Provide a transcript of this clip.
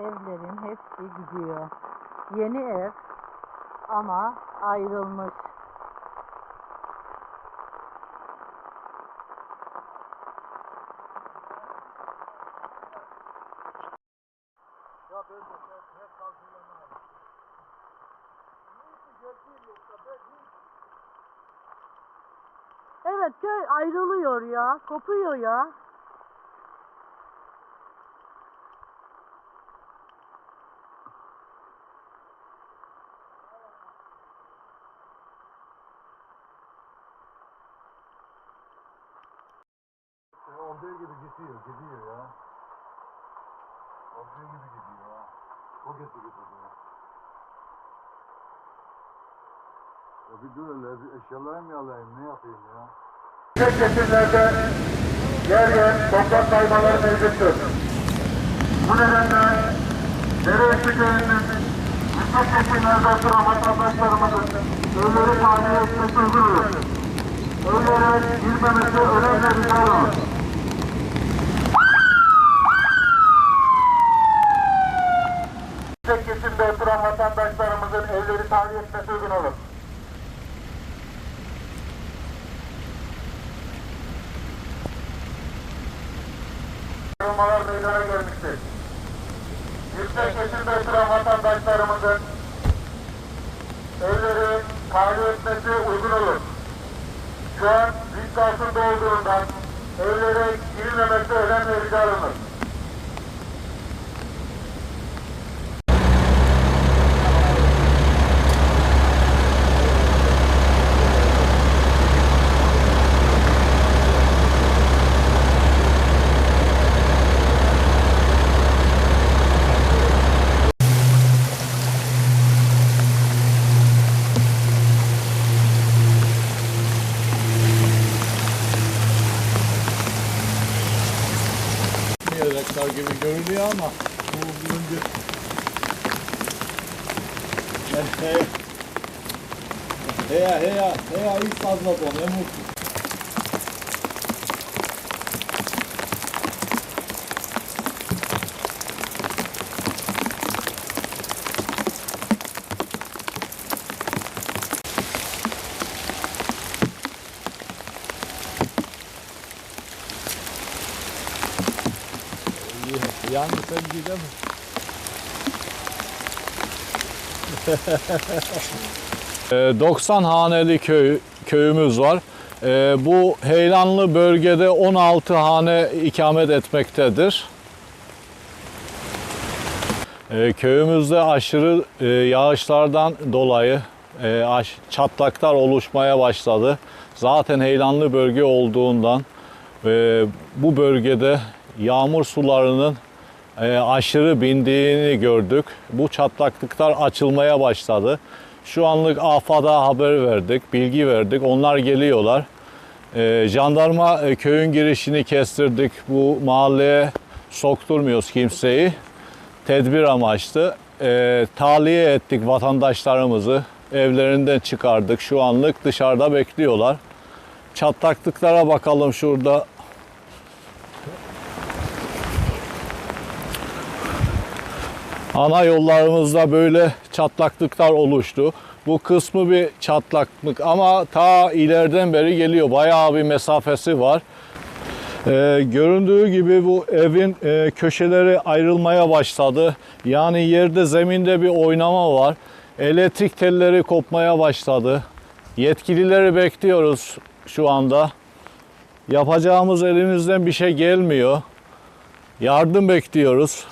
evlerin hepsi gidiyor. Yeni ev ama ayrılmış. Evet köy ayrılıyor ya. Kopuyor ya. e, olduğu gibi gidiyor, gidiyor ya. Olduğu gibi gidiyor ya. O kötü gidiyor. Ya bir dur hele, bir eşyalarımı mı alayım, ne yapayım ya? Yüksek kesimlerde yer yer toprak kaymaları mevcuttur. Bu nedenle Dereüstü köyünün yüksek kesimlerde oturan vatandaşlarımızın evleri tahliye etmesi uygundur. Evlere girmemesi önemli rica olur. Yüksek oturan vatandaşlarımızın evleri tahliye etmesi uygun olur. Kırılmalar meydana gelmiştir. Yüksek kesimde oturan vatandaşlarımızın evleri tahliye etmesi uygun olur. Şu an risk altında olduğundan evlere girilmemesi önemli rica alınır. Diyalekler gibi görünüyor ama bu göründü. Heya heya heya ilk fazla ne mutlu. Yalnız sen gidemem. Ee, 90 haneli köy köyümüz var. Ee, Bu Heylanlı bölgede 16 hane ikamet etmektedir. Ee, Köyümüzde aşırı e, yağışlardan dolayı e, aş- çatlaklar oluşmaya başladı. Zaten Heylanlı bölge olduğundan e, bu bölgede yağmur sularının e, aşırı bindiğini gördük. Bu çatlaklıklar açılmaya başladı. Şu anlık AFAD'a haber verdik, bilgi verdik. Onlar geliyorlar. E, jandarma e, köyün girişini kestirdik. Bu mahalleye sokturmuyoruz kimseyi. Tedbir amaçlı. E, tahliye ettik vatandaşlarımızı. Evlerinden çıkardık. Şu anlık dışarıda bekliyorlar. Çatlaklıklara bakalım şurada. Ana yollarımızda böyle çatlaklıklar oluştu. Bu kısmı bir çatlaklık ama ta ileriden beri geliyor. Bayağı bir mesafesi var. Ee, göründüğü gibi bu evin e, köşeleri ayrılmaya başladı. Yani yerde zeminde bir oynama var. Elektrik telleri kopmaya başladı. Yetkilileri bekliyoruz şu anda. Yapacağımız elimizden bir şey gelmiyor. Yardım bekliyoruz.